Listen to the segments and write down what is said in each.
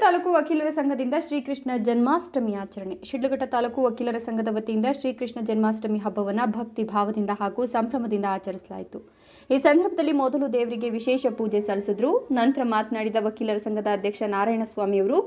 ತಾಲೂಕು ವಕೀಲರ ಸಂಘದಿಂದ ಶ್ರೀಕೃಷ್ಣ ಜನ್ಮಾಷ್ಟಮಿ ಆಚರಣೆ. ಶಿಡ್ಲಘಟ್ಟ ತಾಲೂಕು ವಕೀಲರ ಸಂಘದ ವತಿಯಿಂದ ಶ್ರೀಕೃಷ್ಣ ಜನ್ಮಾಷ್ಟಮಿ ಹಬ್ಬವನ್ನು ಭಕ್ತಿ ಭಾವದಿಂದ ಹಾಗೂ ಸಂಭ್ರಮದಿಂದ ಆಚರಿಸಲಾಯಿತು. ಈ ಸಂದರ್ಭದಲ್ಲಿ ಮೊದಲು ದೇವರಿಗೆ ವಿಶೇಷ ಪೂಜೆ ಸಲ್ಲಿಸಿದ್ರು. ನಂತರ ಮಾತನಾಡಿದ ವಕೀಲರ ಸಂಘದ ಅಧ್ಯಕ್ಷ ನಾರಾಯಣಸ್ವಾಮಿಯವರು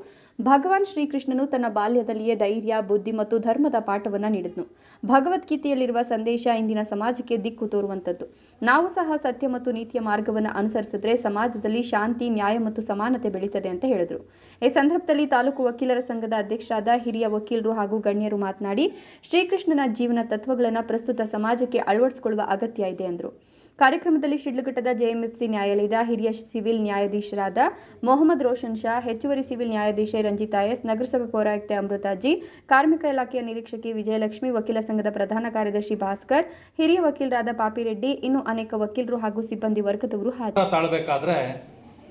ಭಗವಾನ್ ಶ್ರೀಕೃಷ್ಣನು ತನ್ನ ಬಾಲ್ಯದಲ್ಲಿಯೇ ಧೈರ್ಯ, ಬುದ್ಧಿ ಮತ್ತು ಧರ್ಮದ ಪಾಠವನ್ನು ನೀಡಿದ್ನು. ಭಗವದ್ಗೀತೆಯಲ್ಲಿರುವ ಸಂದೇಶ ಇಂದಿನ ಸಮಾಜಕ್ಕೆ ದಿಕ್ಕು ತೋರುವಂಥದ್ದು. ನಾವು ಸಹ ಸತ್ಯ ಮತ್ತು ನೀತಿಯ ಮಾರ್ಗವನ್ನು ಅನುಸರಿಸಿದ್ರೆ ಸಮಾಜದಲ್ಲಿ ಶಾಂತಿ, ನ್ಯಾಯ ಮತ್ತು ಸಮಾನತೆ ಬೆಳೀತದೆ ಅಂತ ಹೇಳಿದರು. ಈ ಸಂದರ್ಭದಲ್ಲಿ ತಾಲೂಕು ವಕೀಲರ ಸಂಘದ ಅಧ್ಯಕ್ಷರಾದ ಹಿರಿಯ ವಕೀಲರು ಹಾಗೂ ಗಣ್ಯರು ಮಾತನಾಡಿ, ಶ್ರೀಕೃಷ್ಣನ ಜೀವನ ತತ್ವಗಳನ್ನು ಪ್ರಸ್ತುತ ಸಮಾಜಕ್ಕೆ ಅಳವಡಿಸಿಕೊಳ್ಳುವ ಅಗತ್ಯ ಇದೆ ಎಂದರು ಕಾರ್ಯಕ್ರಮದಲ್ಲಿ ಶಿಡ್ಲಘಟ್ಟದ ಜೆಎಂಎಫ್ಸಿ ನ್ಯಾಯಾಲಯದ ಹಿರಿಯ ಸಿವಿಲ್ ನ್ಯಾಯಾಧೀಶರಾದ ಮೊಹಮ್ಮದ್ ರೋಷನ್ ಶಾ, ಹೆಚ್ಚುವರಿ ಸಿವಿಲ್ ನ್ಯಾಯಾಧೀಶೆ ರಂಜಿತಾ ಎಸ್ ನಗರಸಭೆ ಪೌರಾಯುಕ್ತೆ ಅಮೃತಾಜಿ ಕಾರ್ಮಿಕ ಇಲಾಖೆಯ ನಿರೀಕ್ಷಕಿ ವಿಜಯಲಕ್ಷ್ಮಿ, ವಕೀಲ ಸಂಘದ ಪ್ರಧಾನ ಕಾರ್ಯದರ್ಶಿ ಭಾಸ್ಕರ್, ಹಿರಿಯ ವಕೀಲರಾದ ಪಾಪಿರೆಡ್ಡಿ, ಇನ್ನು ಅನೇಕ ವಕೀಲರು ಹಾಗೂ ಸಿಬ್ಬಂದಿ ವರ್ಗದವರು ತಾಳಬೇಕಾದ್ರೆ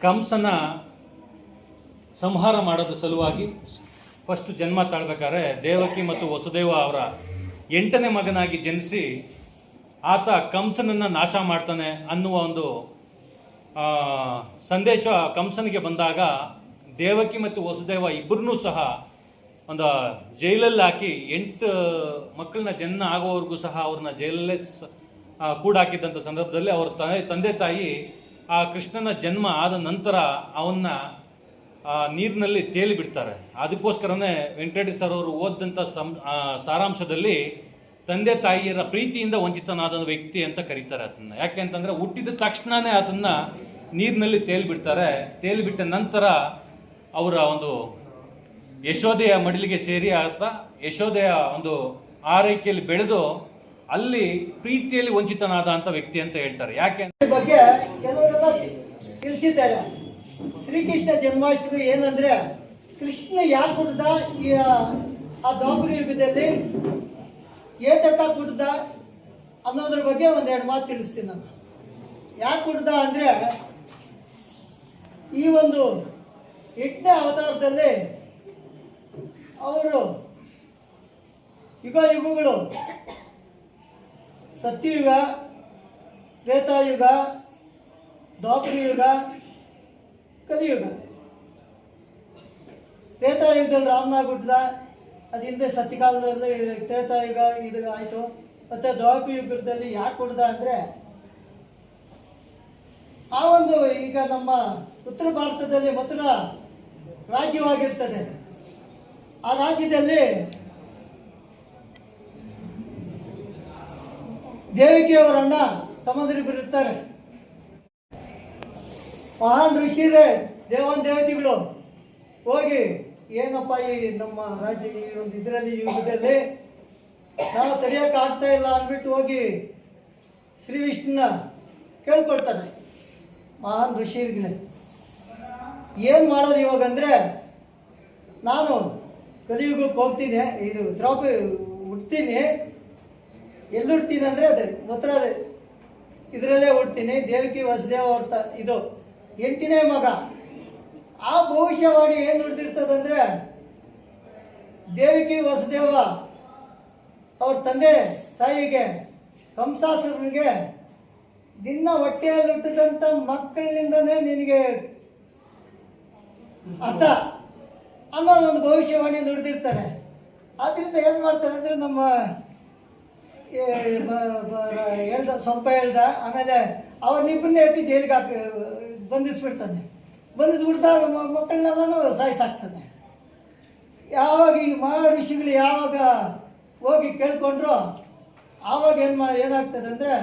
ಕಂಸನ ಸಂಹಾರ ಮಾಡೋದ್ರ ಸಲುವಾಗಿ ಫಸ್ಟ್ ಜನ್ಮ ತಾಳ್ಬೇಕಾದ್ರೆ ದೇವಕಿ ಮತ್ತು ವಸುದೇವ ಅವರ ಎಂಟನೇ ಮಗನಾಗಿ ಜನಿಸಿ ಆತ ಕಂಸನನ್ನು ನಾಶ ಮಾಡ್ತಾನೆ ಅನ್ನುವ ಒಂದು ಸಂದೇಶ ಕಂಸನಿಗೆ ಬಂದಾಗ ದೇವಕಿ ಮತ್ತು ವಸುದೇವ ಇಬ್ಬರನ್ನೂ ಸಹ ಒಂದು ಜೈಲಲ್ಲಿ ಹಾಕಿ ಎಂಟು ಮಕ್ಕಳನ್ನ ಜನ್ಮ ಆಗೋವರೆಗೂ ಸಹ ಅವ್ರನ್ನ ಜೈಲಲ್ಲೇ ಕೂಡಾಕಿದ್ದಂಥ ಸಂದರ್ಭದಲ್ಲಿ ಅವ್ರ ತಂದೆ ತಂದೆ ತಾಯಿ ಆ ಕೃಷ್ಣನ ಜನ್ಮ ಆದ ನಂತರ ಅವನ್ನ ನೀರಿನಲ್ಲಿ ತೇಲಿ ಬಿಡ್ತಾರೆ. ಅದಕ್ಕೋಸ್ಕರನೇ ವೆಂಕಟೇಶ್ ಸರ್ ಅವರು ಓದಿದಂಥ ಸಂ ಸಾರಾಂಶದಲ್ಲಿ ತಂದೆ ತಾಯಿಯರ ಪ್ರೀತಿಯಿಂದ ವಂಚಿತನಾದ ವ್ಯಕ್ತಿ ಅಂತ ಕರೀತಾರೆ ಅದನ್ನು ಯಾಕೆ ಅಂತಂದ್ರೆ ಹುಟ್ಟಿದ ತಕ್ಷಣನೇ ಅದನ್ನು ನೀರಿನಲ್ಲಿ ತೇಲಿ ಬಿಡ್ತಾರೆ. ತೇಲಿ ಬಿಟ್ಟ ನಂತರ ಅವರ ಒಂದು ಯಶೋದೆಯ ಮಡಿಲಿಗೆ ಸೇರಿ ಆತ ಯಶೋದೆಯ ಒಂದು ಆರೈಕೆಯಲ್ಲಿ ಬೆಳೆದು ಅಲ್ಲಿ ಪ್ರೀತಿಯಲ್ಲಿ ವಂಚಿತನಾದ ಅಂತ ವ್ಯಕ್ತಿ ಅಂತ ಹೇಳ್ತಾರೆ. ಯಾಕೆ ಬಗ್ಗೆ ಕೆಲವರೆಲ್ಲ ತಿಳಿಸಿದ್ದಾರೆ. ಶ್ರೀಕೃಷ್ಣ ಜನ್ಮಾಷ್ಟಮಿ ಏನಂದ್ರೆ ಕೃಷ್ಣ ಯಾಕೆ ಕೊಟ್ಟದ ಈ, ಆ ದ್ವಾಪರ ಯುಗದಲ್ಲಿ ಏತಕ್ಕ ಕೊಟ್ಟದ ಅನ್ನೋದ್ರ ಬಗ್ಗೆ ಒಂದೆರಡು ಮಾತು ತಿಳಿಸ್ತೀನಿ ನಾನು. ಯಾಕೆ ಕೊಟ್ಟದ ಅಂದ್ರೆ ಈ ಒಂದು ಎಂಟನೇ ಅವತಾರದಲ್ಲಿ ಅವರು ಯುಗ ಯುಗಗಳು, ಸತ್ಯಯುಗ, ತ್ರೇತಾಯುಗ, ದ್ವಾಪರಯುಗ, ಕಲಿಯುಗ. ತ್ರೇತಾಯುಗದಲ್ಲಿ ರಾಮನಾಗ ಹುಟ್ಟಿದ ಅದು ಹಿಂದೆ ಸತ್ಯಕಾಲದಲ್ಲಿ ತ್ರೇತಾಯುಗ ಇದು ಆಯಿತು. ಮತ್ತು ದ್ವಾಪರ ಯುಗದಲ್ಲಿ ಯಾಕೆ ಹುಟ್ಟಿದ ಅಂದರೆ, ಆ ಒಂದು ಈಗ ನಮ್ಮ ಉತ್ತರ ಭಾರತದಲ್ಲಿ ಮಥುರಾ ರಾಜ್ಯವಾಗಿರ್ತದೆ. ಆ ರಾಜ್ಯದಲ್ಲಿ ದೇವಿಕೆಯವರಣ್ಣ ತಮ್ಮಂದಿರಿಬ್ಬರು ಇರ್ತಾರೆ ಮಹಾನ್ ಋಷಿರೇ ದೇವನ್ ದೇವತೆಗಳು, ಹೋಗಿ ಏನಪ್ಪ ಈ ನಮ್ಮ ರಾಜ್ಯ ಈ ಒಂದು ಇದರಲ್ಲಿ ಯುಗದಲ್ಲಿ ನಾವು ತಡೆಯೋಕೆ ಆಗ್ತಾ ಇಲ್ಲ ಅಂದ್ಬಿಟ್ಟು ಹೋಗಿ ಶ್ರೀ ವಿಷ್ಣುನ ಕೇಳ್ಕೊಳ್ತಾರೆ. ಮಹಾನ್ ಋಷಿಗಳೇ ಏನು ಮಾಡೋದು ಇವಾಗ ಅಂದರೆ, ನಾನು ಕಲಿಯುಗಕ್ಕೆ ಹೋಗ್ತೀನಿ, ಇದು ದ್ರೌಪದಿ ಹುಡ್ತೀನಿ ಎಲ್ಲಿ ಹುಡ್ತೀನಿ ಅಂದರೆ ಅದೇ ಉತ್ತರ ಇದರಲ್ಲೇ ಹುಡ್ತೀನಿ ದೇವಕಿ ವಸುದೇವ ಅವ್ರ ತ, ಇದು, ಎಂಟಿನೇ ಮಗ. ಆ ಭವಿಷ್ಯವಾಣಿ ಏನು ನುಡಿದಿರ್ತದಂದ್ರೆ ದೇವಿಕಿ ವಸುದೇವ ಅವ್ರ ತಂದೆ ತಾಯಿಗೆ ಕಂಸಾಸುರನಿಗೆ ನಿನ್ನ ಹೊಟ್ಟೆಯಲ್ಲಿ ಹುಟ್ಟಿದಂಥ ಮಕ್ಕಳಿಂದನೇ ನಿನಗೆ ಅರ್ಥ ಒಂದು ಭವಿಷ್ಯವಾಣಿ ನುಡಿದಿರ್ತಾರೆ. ಆದ್ದರಿಂದ ಏನು ಮಾಡ್ತಾರೆ ಅಂದರೆ ನಮ್ಮ ಹೇಳ್ದ ಸ್ವಲ್ಪ ಹೇಳ್ದ ಆಮೇಲೆ ಅವ್ರನ್ನಿಬ್ಬರನ್ನೇ ಎತ್ತಿ ಜೈಲಿಗೆ ಹಾಕಿ ಬಂಧಿಸ್ಬಿಡ್ತಾನೆ ಬಂಧಿಸ್ಬಿಡ್ತಾ ಮಕ್ಕಳನ್ನೆಲ್ಲನೂ ಸಾಯಿಸಾಕ್ತಾನೆ ಯಾವಾಗ ಈ ಮಹರ್ಷಿಗಳು ಯಾವಾಗ ಹೋಗಿ ಕೇಳ್ಕೊಂಡ್ರು ಆವಾಗ ಏನು ಮಾಡಿ ಏನಾಗ್ತದೆ ಅಂದರೆ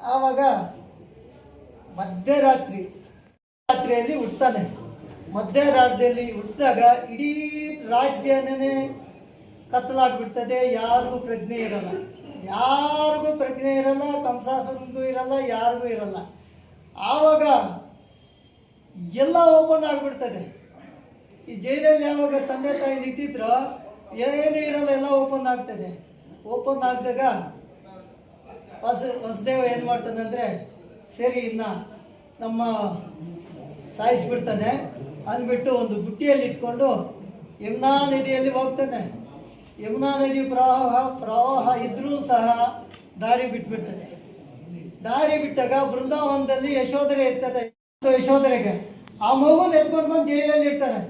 ಆವಾಗ ಮಧ್ಯರಾತ್ರಿ, ರಾತ್ರಿಯಲ್ಲಿ ಹುಡ್ತಾನೆ ಮಧ್ಯರಾತ್ರಿಯಲ್ಲಿ ಹುಟ್ಟಿದಾಗ ಇಡೀ ರಾಜ್ಯನೇ ಕತ್ತಲಾಗ್ಬಿಡ್ತದೆ, ಯಾರಿಗೂ ಪ್ರಜ್ಞೆ ಇರಲ್ಲ. ಯಾರಿಗೂ ಪ್ರಜ್ಞೆ ಇರಲ್ಲ ಕಂಸಾಸನಿಗೂ ಇರಲ್ಲ, ಯಾರಿಗೂ ಇರಲ್ಲ. ಆವಾಗ ಎಲ್ಲ ಓಪನ್ ಆಗಿಬಿಡ್ತದೆ. ಈ ಜೈಲಲ್ಲಿ ಯಾವಾಗ ತಂದೆ ತಾಯಿ ಇಟ್ಟಿದ್ರೋ, ಏನೂ ಇರಲ್ಲ ಎಲ್ಲ ಓಪನ್ ಆಗ್ತದೆ. ಓಪನ್ ಆಗಿದಾಗ ಹೊಸ ಹೊಸದೇವ ಏನು ಮಾಡ್ತಾನೆ ಅಂದರೆ ಸರಿ ಇನ್ನ ನಮ್ಮ ಸಾಯಿಸ್ಬಿಡ್ತಾನೆ. ಅಂದ್ಬಿಟ್ಟು ಒಂದು ಬುಟ್ಟಿಯಲ್ಲಿ ಇಟ್ಕೊಂಡು ಯಮುನಾ ನದಿಯಲ್ಲಿ ಹೋಗ್ತಾನೆ. ಯಮುನಾ ನದಿ ಪ್ರವಾಹ ಪ್ರವಾಹ ಇದ್ರೂ ಸಹ ದಾರಿ ಬಿಟ್ಬಿಡ್ತದೆ. ದಾರಿ ಬಿಟ್ಟಾಗ ಬೃಂದಾವನದಲ್ಲಿ ಯಶೋಧರೆ ಇರ್ತದೆ. ಯಶೋಧರೆಗೆ ಆ ಮಗುನ ಎತ್ಕೊಂಡು ಬಂದು ಜೈಲಲ್ಲಿ ಇಡ್ತಾರೆ.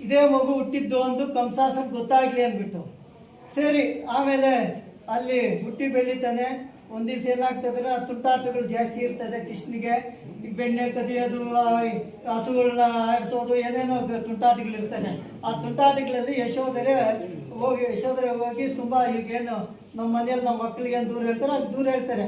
ಇದೇ ಮಗು ಹುಟ್ಟಿದ್ದು ಒಂದು ಕಂಸಾಸನ್ ಗೊತ್ತಾಗ್ಲಿ ಅಂದ್ಬಿಟ್ಟು. ಸರಿ, ಆಮೇಲೆ ಅಲ್ಲಿ ಹುಟ್ಟಿ ಬೆಳಿತಾನೆ. ಒಂದ್ ದಿವಸ ಏನಾಗ್ತದ್ರೆ ತುಂಟಾಟಗಳು ಜಾಸ್ತಿ ಇರ್ತದೆ ಕೃಷ್ಣಿಗೆ ಬೆಣ್ಣೆ ಕದಿಯೋದು ಹಸುಗಳನ್ನ ಆಡಿಸೋದು ಏನೇನೋ ತುಂಟಾಟಗಳು ಇರ್ತದೆ ಆ ತುಂಟಾಟಗಳಲ್ಲಿ ಯಶೋಧರೆ ಹೋಗಿ ಯಶೋಧರೆ ಹೋಗಿ ತುಂಬಾ ಈಗೇನು ನಮ್ಮ ಮನೆಯಲ್ಲಿ ನಮ್ಮ ಮಕ್ಕಳಿಗೆ ದೂರ ಹೇಳ್ತಾರೆ ಅದು ದೂರ ಹೇಳ್ತಾರೆ.